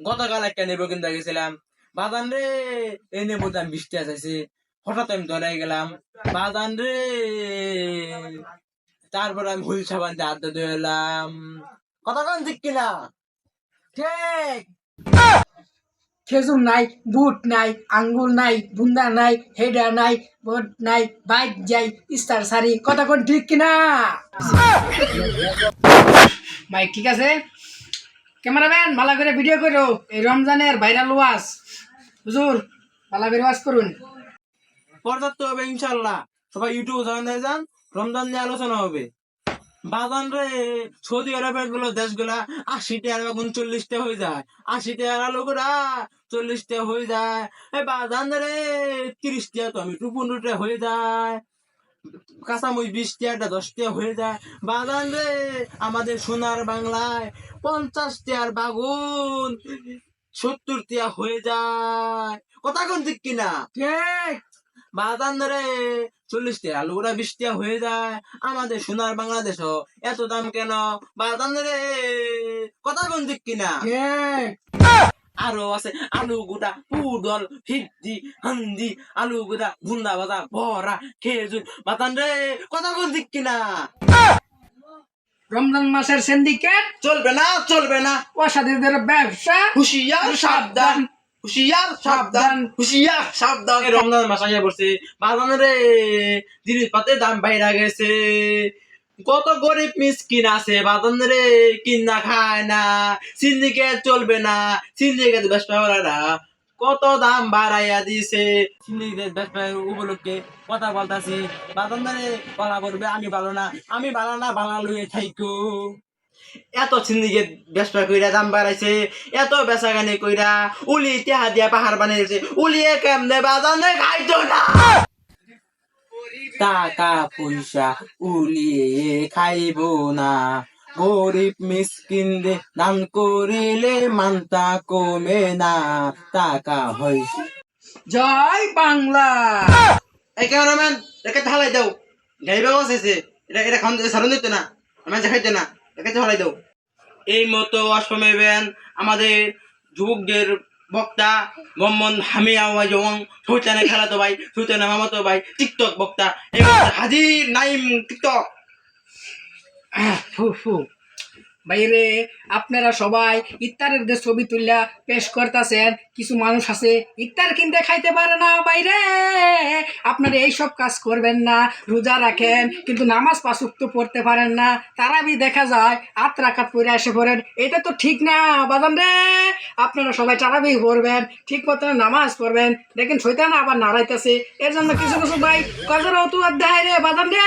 গতকাল একটা নেব কিনতে গেছিলাম। বাদান রে এই নেব দাম বিশ টাকা চাইছে হঠাৎ আমি ধরে গেলাম। বাদান রে তারপর আমি হুল সাবান দিয়ে হাত ধুয়ে এলাম। কথা কন ঠিক। কিনা ঠিক খেজুর নাই বুট নাই আঙ্গুর নাই বুন্দা নাই হেডা নাই বোট নাই বাইক যাই স্টার সারি কথা কোন ঠিক কিনা ভাই ঠিক আছে? ক্যামেরাম্যান ভালো করে ভিডিও করো। এই রমজানের ভাইরাল ওয়াজ। হুজুর ভালো করে ওয়াজ করুন। পর্যাপ্ত হবে ইনশাল্লাহ সবাই ইউটিউব জানাতে যান, রমজান নিয়ে আলোচনা হবে। বাজান রে, সৌদি আরবেরগুলো দেশগুলা আশি টাকা বা উনচল্লিশ টাকা হয়ে যায়। আশি টাকার লোকরা চল্লিশ টাকা হয়ে যায়। বাজান রে তিরিশ টাকা তো আমি টু পনেরো টাকা হয়ে যায়। কাঁচামরিচ বিশ টাকাটা দশ হয়ে যায়। বাজান রে আমাদের সোনার বাংলায় পঞ্চাশ টাকার বাগুন সত্তর টাকা হয়ে যায়। কথা কোন ঠিক কিনা? ঠিক। বাদান ধরে চল্লিশ টাকা আলুগুলা বিশ টিয়া হয়ে যায়। আমাদের সোনার বাংলাদেশ এত দাম কেন? বাদান ধরে কথা কোন দিক কিনা? ঠিক। আরও আছে আলু গোটা পুদল হিদ্দি হান্দি আলু গোটা গুন্দা বাজা ভরা খেজুর বাদান রে কথা কোন দিক কিনা? রমজান মাসের সিন্ডিকেট চলবে না চলবে না। অসাধুদের ব্যবসা? হুশিয়ার সাবধান। হুশিয়ার সাবধান। হুশিয়ার সাবধান। রমজান মাস আগে পড়ছে বাজান রে জিনিস পাতে দাম বাইরা গেছে। কত গরিব মিসকিন আছে বাজান রে কিনা খায় না, সিন্ডিকেট চলবে না, সিন্ডিকেট ওরা না। কত দাম বাড়াইয়া দিছে, সিন্ডিকেট উপলক্ষে কথা বলতাছি। বাজান রে বলা করবে আমি ভালো না, আমি ভালো না, ভালো লুয়ে থাইকো। এত সিন্ডিকেট ব্যবসা কইরা দাম বাড়াইছে, এত বেচাগানি কইরা উলি তেহা দিয়া পাহাড় বানাইছে উলিয়ে কেমনে বাজানে খাইতো না? টাকা পয়সা উলিয়ে খাইব না। গরিব মিসকিন দে দান করিলে মানতা কমে না। টাকা হইছে জয় বাংলা! এই ক্যামেরাম্যান একে ঢালাই দাও। গাইবে বসেছে। এটা এটা খান সারণ দিতে না। আমি দেখাইতে না। একে ঢালাই দাও। এই মতো অসমেবেন আমাদের যুবকদের বক্তা মোহাম্মদ হামিয়া ওয়াজং সুলতানে খেলাতো ভাই, সুলতানে মামাতো ভাই, টিকটক বক্তা হাজির নাইম টিকটক। ফু ফু। বাইরে আপনারা সবাই ইত্তারের যে ছবি তুললা, পেশ করতেছেন, কিছু মানুষ আছে ইত্তার কিনতে খাইতে পারে না বাইরে। আপনারা এইসব কাজ করবেন না, রোজা রাখেন, কিন্তু নামাজ পাশুক তো পড়তে পারেন না, তারাবি দেখা যায় আত রাখাত পরে এসে পড়েন। এটা তো ঠিক না বাদাম রে। আপনারা সবাই তারাবি পড়বেন, ঠিক মতো নামাজ পড়বেন। দেখেন শৈতান আবার নাড়াইতেছে। এর জন্য কিছু কিছু ভাই কজর অত অধ্যায় রে বাদাম রে।